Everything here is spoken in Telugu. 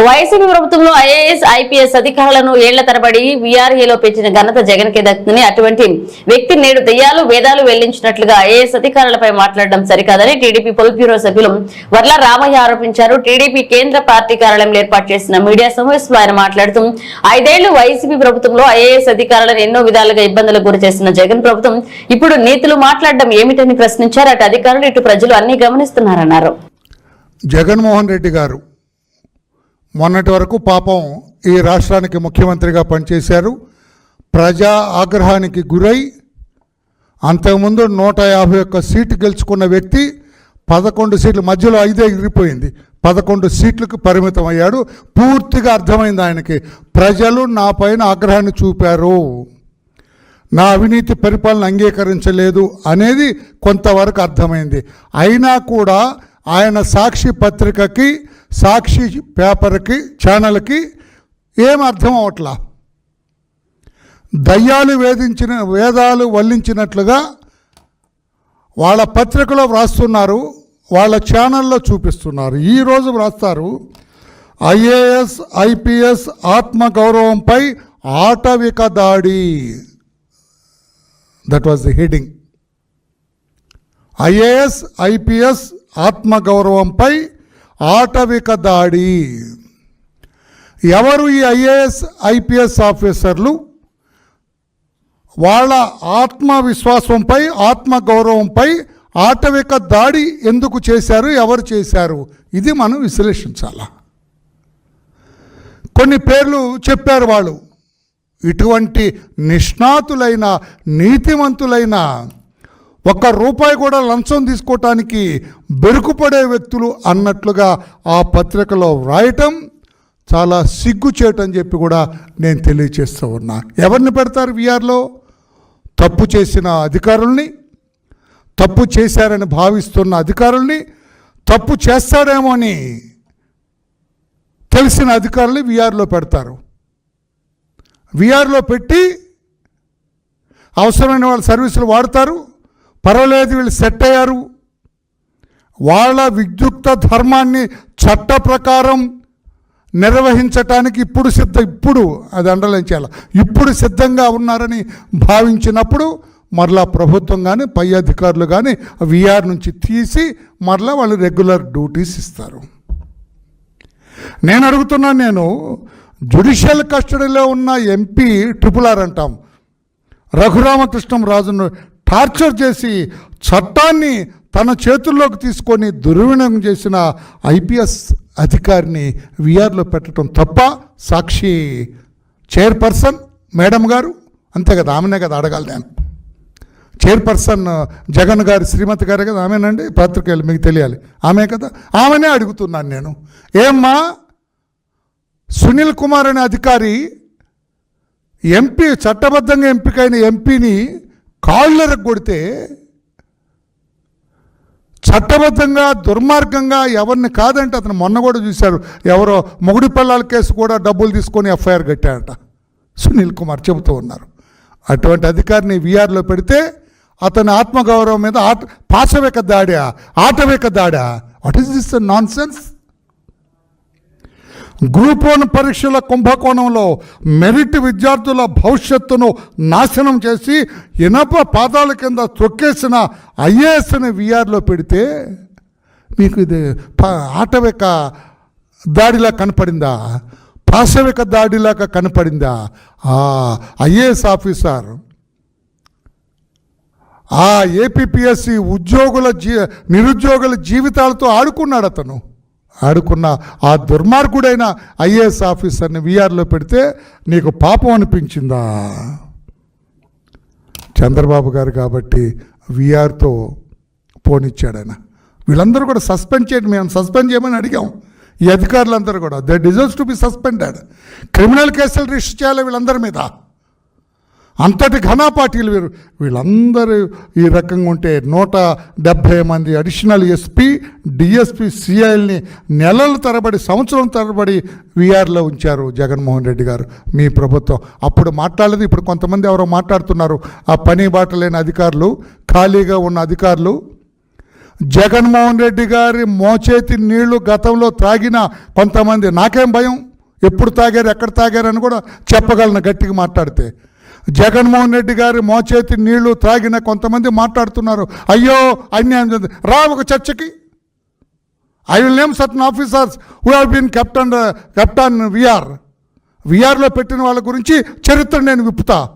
వైసీపీ ప్రభుత్వంలో ఐఏఎస్ ఐపీఎస్ అధికారులను ఏళ్ళ తరబడి వీఆర్ఏలో పెంచిన ఘనత జగన్ కే దక్కుతుంది అటువంటి వ్యక్తి నేడు దెయ్యాలు వేదాలు వెల్లించినట్లుగా ఐఏఎస్ అధికారులపై మాట్లాడడం సరికాదని టీడీపీ పొలిట్ బ్యూరో సభ్యులు వర్ల రామయ్య ఆరోపించారు. టీడీపీ కేంద్ర పార్టీ కార్యాలయంలో ఏర్పాటు చేసిన మీడియా సమావేశంలో ఆయన మాట్లాడుతూ ఐదేళ్ళు వైసీపీ ప్రభుత్వంలో ఐఏఎస్ అధికారులను ఎన్నో విధాలుగా ఇబ్బందులకు గురి చేసిన జగన్ ప్రభుత్వం ఇప్పుడు నీతులు మాట్లాడడం ఏమిటని ప్రశ్నించారు. అటు అధికారులు ఇటు ప్రజలు అన్ని గమనిస్తున్నారన్నారు. జగన్మోహన్ రెడ్డి గారు మొన్నటి వరకు పాపం ఈ రాష్ట్రానికి ముఖ్యమంత్రిగా పనిచేశారు. ప్రజా ఆగ్రహానికి గురై అంతకుముందు నూట యాభై ఒక్క సీటు గెలుచుకున్న వ్యక్తి పదకొండు సీట్లు మధ్యలో ఐదే ఇరిగిపోయింది. పదకొండు సీట్లకు పరిమితం అయ్యాడు. పూర్తిగా అర్థమైంది ఆయనకి. ప్రజలు నా పైన ఆగ్రహాన్ని చూపారు. నా అవినీతి పరిపాలన అంగీకరించలేదు అనేది కొంతవరకు అర్థమైంది. అయినా కూడా ఆయన సాక్షి పత్రికకి సాక్షి పేపర్కి ఛానల్కి ఏం అర్థం అవట్లా దయ్యాలు వేధించిన వేదాలు వల్లించినట్లుగా వాళ్ళ పత్రికలో వ్రాస్తున్నారు వాళ్ళ ఛానల్లో చూపిస్తున్నారు. ఈరోజు వ్రాస్తారు ఐఏఎస్ ఐపీఎస్ ఆత్మగౌరవంపై ఆటవిక దాడి. That was the heading IAS IPS ఆత్మగౌరవంపై ఆటవిక దాడి. ఎవరు ఈ ఐఏఎస్ ఐపీఎస్ ఆఫీసర్లు? వాళ్ళ ఆత్మవిశ్వాసంపై ఆత్మగౌరవంపై ఆటవిక దాడి ఎందుకు చేశారు ఎవరు చేశారు? ఇది మనం విశ్లేషించాలా? కొన్ని పేర్లు చెప్పారు వాళ్ళు. ఇటువంటి నిష్ణాతులైన నీతివంతులైన ఒక్క రూపాయి కూడా లంచం తీసుకోవటానికి బెరుకుపడే వ్యక్తులు అన్నట్లుగా ఆ పత్రికలో వ్రాయటం చాలా సిగ్గుచేటని చెప్పి కూడా నేను తెలియచేస్తూ ఉన్నా. ఎవరిని పెడతారు విఆర్లో? తప్పు చేసిన అధికారుల్ని తప్పు చేశారని భావిస్తున్న అధికారుల్ని తప్పు చేస్తాడేమో అని తెలిసిన అధికారుల్ని విఆర్లో పెడతారు. విఆర్లో పెట్టి అవసరమైన వాళ్ళ సర్వీసులు వాడతారు. పర్వాలేదు వీళ్ళు సెట్ అయ్యారు. వాళ్ళ విద్యుక్త ధర్మాన్ని చట్ట ప్రకారం నిర్వహించటానికి ఇప్పుడు సిద్ధ ఇప్పుడు అది అండర్లైన్ చేయాలి? ఇప్పుడు సిద్ధంగా ఉన్నారని భావించినప్పుడు మరలా ప్రభుత్వం కానీ పై అధికారులు కానీ విఆర్ నుంచి తీసి మరలా వాళ్ళు రెగ్యులర్ డ్యూటీస్ ఇస్తారు. నేను అడుగుతున్నాను నేను జుడిషియల్ కస్టడీలో ఉన్న ఎంపీ ట్రిపుల్ ఆర్ అంటాం. రఘురామకృష్ణం రాజును టార్చర్ చేసి చట్టాన్ని తన చేతుల్లోకి తీసుకొని దుర్వినియోగం చేసిన ఐపీఎస్ అధికారిని విఆర్లో పెట్టడం తప్ప సాక్షి చైర్పర్సన్ మేడం గారు అంతే కదా ఆమెనే కదా అడగాలి నేను. చైర్పర్సన్ జగన్ గారి శ్రీమతి గారే కదా ఆమెనండి? పత్రికలు మీకు తెలియాలి. ఆమె కదా? ఆమెనే అడుగుతున్నాను నేను. ఏమ్మా? సునీల్ కుమార్ అనే అధికారి ఎంపీ చట్టబద్ధంగా ఎంపికైన ఎంపీని కాళ్ళరకు కొడితే చట్టబద్ధంగా దుర్మార్గంగా ఎవరిని కాదంటే అతను మొన్న కూడా చూశారు. ఎవరో మొగుడి పిల్లల కేసు కూడా డబ్బులు తీసుకొని ఎఫ్ఐఆర్ కట్టారట. సునీల్ కుమార్ చెబుతూ ఉన్నారు. అటువంటి అధికారిని విఆర్లో పెడితే అతని ఆత్మగౌరవం మీద ఆట పాశవేక దాడా ఆటవేక దాడా. What is this nonsense group one పరీక్షల కుంభకోణంలో మెరిట్ విద్యార్థుల భవిష్యత్తును నాశనం చేసి ఇనప పాదాల కింద తొక్కేసిన ఐఏఎస్ని విఆర్లో పెడితే మీకు ఇది ఆటవిక దాడిలా కనపడిందా? పాశవిక దాడిలాగా కనపడిందా? ఆ ఐఏఎస్ ఆఫీసర్ ఆ ఏపీఎస్సి ఉద్యోగుల జీ నిరుద్యోగుల జీవితాలతో ఆడుకున్నాడు అతను ఆడుకున్న ఆ దుర్మార్గుడైన ఐఏఎస్ ఆఫీసర్ని వీఆర్లో పెడితే నీకు పాపం అనిపించిందా? చంద్రబాబు గారు కాబట్టి వీఆర్తో పోనిచ్చాడు ఆయన. వీళ్ళందరూ కూడా సస్పెండ్ చేయండి మేము సస్పెండ్ చేయమని అడిగాం. ఈ అధికారులందరూ కూడా. They deserves to be suspended criminal కేసులు రిజిస్టర్ చేయాలి వీళ్ళందరి మీద. అంతటి ఘనా పార్టీలు వీరు. వీళ్ళందరూ ఈ రకంగా ఉంటే నూట డెబ్భై మంది అడిషనల్ ఎస్పీ డిఎస్పి సిఐల్ని నెలల తరబడి సంవత్సరం తరబడి విఆర్లో ఉంచారు జగన్మోహన్ రెడ్డి గారు. మీ ప్రభుత్వం. అప్పుడు మాట్లాడలేదు ఇప్పుడు కొంతమంది ఎవరో మాట్లాడుతున్నారు. ఆ పని బాట లేని అధికారులు ఖాళీగా ఉన్న అధికారులు జగన్మోహన్ రెడ్డి గారి మోచేతి నీళ్ళు గతంలో తాగిన కొంతమంది. నాకేం భయం? ఎప్పుడు తాగారు ఎక్కడ తాగారు అని కూడా చెప్పగలను గట్టిగా మాట్లాడితే. జగన్మోహన్ రెడ్డి గారి మోచేతి నీళ్ళు తాగిన కొంతమంది మాట్లాడుతున్నారు. అయ్యో అన్యాయం జరిగింది. రా ఒక చర్చకి. I will name certain officers who have been captain captain VR విఆర్లో పెట్టిన వాళ్ళ గురించి చరిత్ర నేను విప్పుతా.